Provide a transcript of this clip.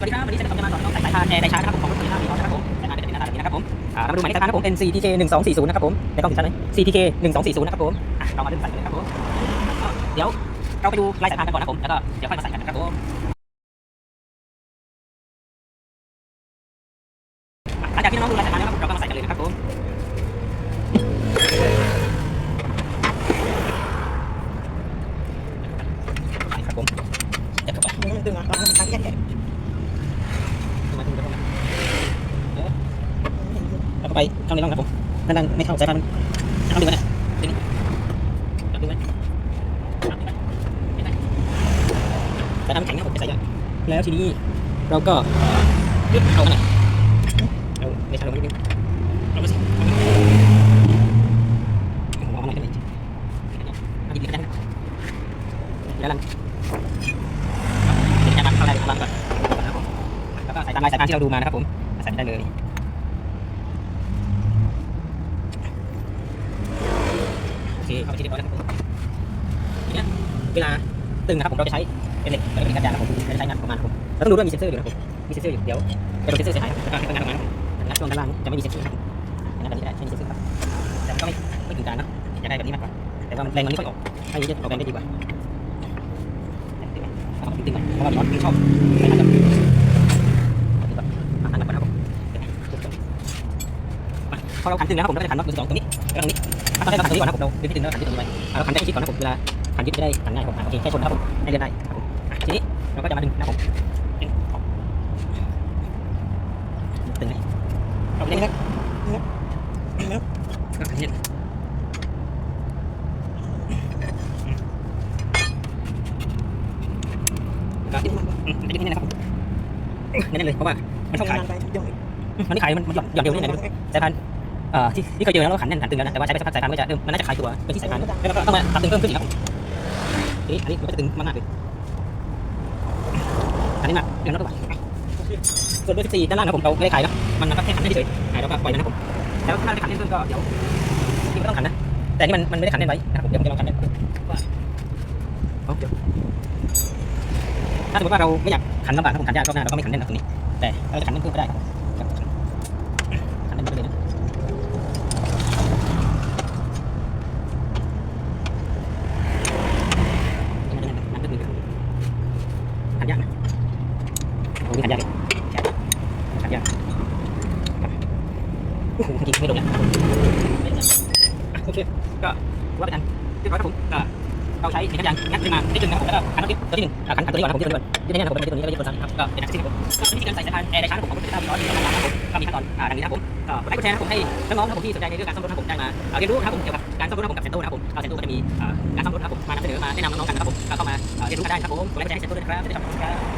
สวัสดีครับวันนี้จะทำจะมาสอนน้องสายสายพานแอร์ในชาร์จนะครับผมของรถโตโยต้าวีออสนะครับผมสายพานเป็นแบบนี้หน้าตาแบบนี้นะครับผมอ่าเรามาดูหมายเลขสายพานนะครับผมเป็น CTK 1240นะครับผมในกล้องถึงชั้นเลย CTK 1240นะครับผมอะเรามาดึงสายกันเลยครับผมอะเดี๋ยวเราไปดูลายสายพานกันก่อนนะครับผมแล้วก็เดี๋ยวค่อยมาใส่กันนะครับผมอะหลังจากที่น้องๆดูลายสายพานแล้วนะครับเราก็มาใส่กันเลยนะครับผมใส่ครับผมเดี๋ยวเข้าไปมันตึงอะตอนนั้นมันแยกแยก มาดูกันครับแล้ว ก็ไปเข้าในร่องครับผมนั่นนั่นไม่เข้าสายพานมันเข้าดูกันนะดูนี่จับดูไหมจับดูไหมไม่ได้สายพานมันแข็งนะผมจะใส่ยากแล้วทีนี้เราก็ยึดเอากันหน่อยเอาไม่ใช่ลงนิดนึงเอามาสิเอามาหน่อยกันเลยเอาดีๆก็ได้นแล้วลังเดี๋ยวจะมาเข้าได้เข้าล่างก่อนนะครับแล้วก็ใส่ตามลายสายพานที่เราดูมานะครับผมใส่ได้เลย โอ เคเข้าไปที่เรียบร้อยแล้วครับทีเนี้ยเวลาตึงนะครับผมเราจะใช้เป็นเหล็กเป็นเหล็กกันยางนะครับผมจะใช้งานประมาณครับผมเราต้องดูด้วยมีเซ็นเซอร์อยู่นะครับผมมีเซ็นเซอร์อยู่เดี๋ยวจะโดนเซ็นเซอร์เสียหายครับแล้วก็ให้ทำงานออกมานะครับผมงัดช่วงด้านล่างจะไม่มีเซ็นเซอร์ครับงัดแบบนี้ได้ใช้เซ็นเซอร์ครับแต่ก็ไม่ไม่ถึงการนะอยากได้แบบนี้มากกว่าแต่ว่าแรงมันไม่ค่อยออกให้ยึดออกแรงได้ดีกว่าตึงๆก่อนเพราะว่าร้อนชอบไม่ทันกับอันนี้ก่อนอะอันนั้นก่อนนะครับผมมา พอเราขันตึงแล้วครับผมเราก็จะขันน็อตมือสองตรงนี้แล้วตรงนี้ถ้าเราขันตรงนี้ก่อนนะผมเราดึงให้ถึงแล้วขันที่ตรงนี้ไว้เราขันได้ชิดก่อนนะผมเวลาขันยึดจะได้ขันง่ายผมโอเคแค่ชนนะครับผมให้เดินได้ครับผมทีนี้เราก็จะมาดึงนะผมตึงไหมเอาไปได้ไหมครับก็ขันยืดแล้วก็อืมไม่ดึงนี่นะครับผมไม่ได้เลยเพราะว่ามันต้องขายมันไม่ขายมันหย่อนหย่อนเดียวนี่ไหนไม่รู้สายพันธุ์ เอ่อที่ที่เคยเจอแล้วเราขันแน่นขันตึงแล้วนะแต่ว่าใช้ไปสักพักสายพันก็จะเริ่มมันน่าจะขายตัวเป็นที่สายพันแล้วก็ต้องมาตัดตึงเพิ่มขึ้นอีกครับผมทีนี้อันนี้มันก็จะตึงมากๆเลยอันนี้หนักเดือนละตัวบาทส่วนเบอร์14ด้านล่างนะผมเราไม่ได้ขายนะมันนะครับแค่ขันได้เฉยๆขายแล้วก็ปล่อยมันนะผมแล้วถ้าได้ขันแน่นเพิ่มก็เดี๋ยวจริงก็ต้องขันนะแต่นี่มันมันไม่ได้ขันแน่นไว้นะครับผมเดี๋ยวผมจะลองขันแน่นว่าเอเดี๋ยวถ้าสมมติว่าเราไม่อยากขันลำบากถ้าผมขันยากรอบหน้าเราก็ไม่ขันแน่นตรงนี้ แต่เราจะขันแน่นเพิ่มก็ได้ครับขันแน่นไปเลยนะ ขันยากนะโอ้ยขันยากเลยขันยากโอ้โหจริงไม่ลงนะโอเคก็ว่าไปทันเรียบร้อยครับผมก็เราใช้ขันยางงัดขึ้นมานิดนึงนะครับแล้วก็ขันน็อตตัวที่หนึ่งขันขันตัวนี้ก่อนนะผมที่ตัวนี้ก่อนที่นี่นะผมเป็นตัวนี้แล้วก็ยึดตัวซ้ำครับก็เป็นนักที่ผมก็วิธีการใส่สายพานแอร์ในช้าร์จของผมเป็นตัวที่ร้อนนะครับผมก็มีขั้นตอนดังนี้นะครับผมก็ไลค์กดแชร์นะครับผมให้น้องๆนะครับผมที่สนใจในเรื่องการซ่อมรถนะครับผมได้มาเรียนรู้นะครับผมเกี่ยวกับการซ่อมรถนะครับผมกับเซนโต้นะครับผมเซนโต้ก็จะมีการซ่อมรถนะครับผมมานำเสนอมาแนะนำน้องๆกันนะครับผมก็เข้ามาเรียนรู้กันได้นะครับผมกดไลค์กดแชร์ให้เซนโต้ด้วยนะครับจะได้ทำครับ